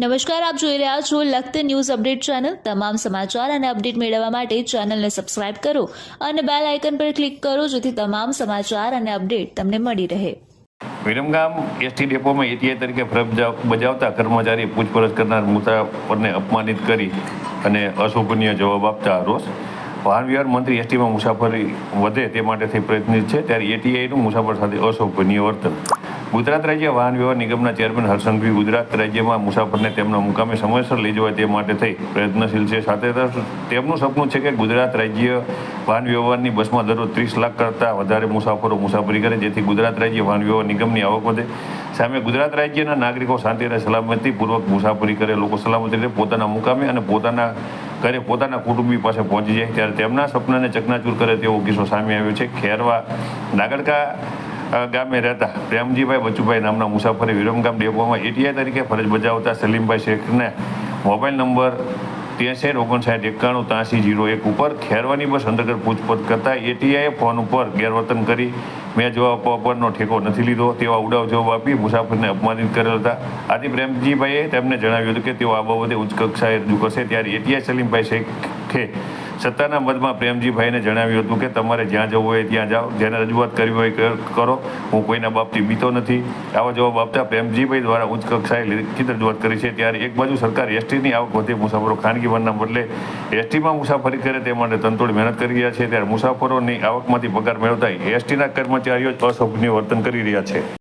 નમસ્કાર, આપ જોઈ રહ્યા છો લખત ન્યૂઝ અપડેટ ચેનલ. તમામ સમાચાર અને અપડેટ મેળવવા માટે ચેનલને સબસ્ક્રાઇબ કરો અને બેલ આઇકન પર ક્લિક કરો જેથી તમામ સમાચાર અને અપડેટ તમને મળી રહે. વિરમગામ એસટી ડેપોમાં એટીઆઈ તરીકે ફરજ બજાવતા કર્મચારી પૂછપરછ કરનાર મુસાફરને અપમાનિત કરી અને અશોભનીય જવાબ આપતા રોષ વાહન વ્યવહાર મંત્રી એસટીમાં મુસાફરી વધે તે માટે થઈ પ્રયત્નિત છે. ત્યારે એટીઆઈનું મુસાફર સાથે અશોભનીય વર્તન ગુજરાત રાજ્ય વાહન વ્યવહાર નિગમના ચેરમેન હરસંઘવી ગુજરાત રાજ્યમાં મુસાફરને તેમના મુકામે સમયસર લઈ જવાય તે માટે થઈ પ્રયત્નશીલ છે. સાથે તેમનું સપનું છે કે ગુજરાત રાજ્ય વાહન વ્યવહારની બસમાં દરરોજ ત્રીસ લાખ કરતાં વધારે મુસાફરો મુસાફરી કરે જેથી ગુજરાત રાજ્ય વાહન વ્યવહાર નિગમની આવક વધે. સામે ગુજરાત રાજ્યના નાગરિકો શાંતિ અને સલામતીપૂર્વક મુસાફરી કરે લોકો સલામતી રીતે પોતાના મુકામે અને પોતાના ઘરે પોતાના કુટુંબી પાસે પહોંચી જાય. ત્યારે તેમના સપનાને ચકનાચૂર કરે તેવો કિસ્સો સામે આવ્યો છે. ખેરવા નાગડકા અ, ગામે રહેતા પ્રેમજીભાઈ બચુભાઈ નામના મુસાફરે વિરમગામ ડેપોમાં એટીઆઈ તરીકે ફરજ બજાવતા સલીમભાઈ શેખને મોબાઈલ નંબર ત્રેસઠ, ઓગણસાઠ, એકાણું, ત્યાંસી જીરો એક ઉપર ખેરવાની બસ અંતર્ગત પૂછપરછ કરતા એટીઆઈએ ફોન ઉપર ગેરવર્તન કરી મેં જવાબ આપવા પરનો ઠેકો નથી લીધો. તેવા ઉડાવ જવાબ આપી મુસાફરને અપમાનિત કરેલ હતા. આથી પ્રેમજીભાઈએ તેમને જણાવ્યું હતું કે તેઓ આ બાબતે ઉચ્ચ કક્ષાએ રજૂ કરશે ત્યારે એટીઆઈ સલીમભાઈ શેખે સત્તાના મતમાં પ્રેમજીભાઈને જણાવ્યું હતું કે તમારે જ્યાં જવું હોય ત્યાં જાઓ, જેને રજૂઆત કરવી હોય કરો હું કોઈના બાપથી બીતો નથી. આવા જવાબ આપતા પ્રેમજીભાઈ દ્વારા ઉચ્ચ કક્ષાએ લિખિત રજૂઆત કરી છે. ત્યારે એક બાજુ સરકાર એસટીની આવક વધે, મુસાફરો ખાનગી વનના બદલે એસટીમાં મુસાફરી કરે તે માટે તંતોડ મહેનત કરી રહ્યા છે. ત્યારે મુસાફરોની આવકમાંથી પગાર મેળવતા એસટીના કર્મચારીઓ જ અશોભનીય વર્તન કરી રહ્યા છે.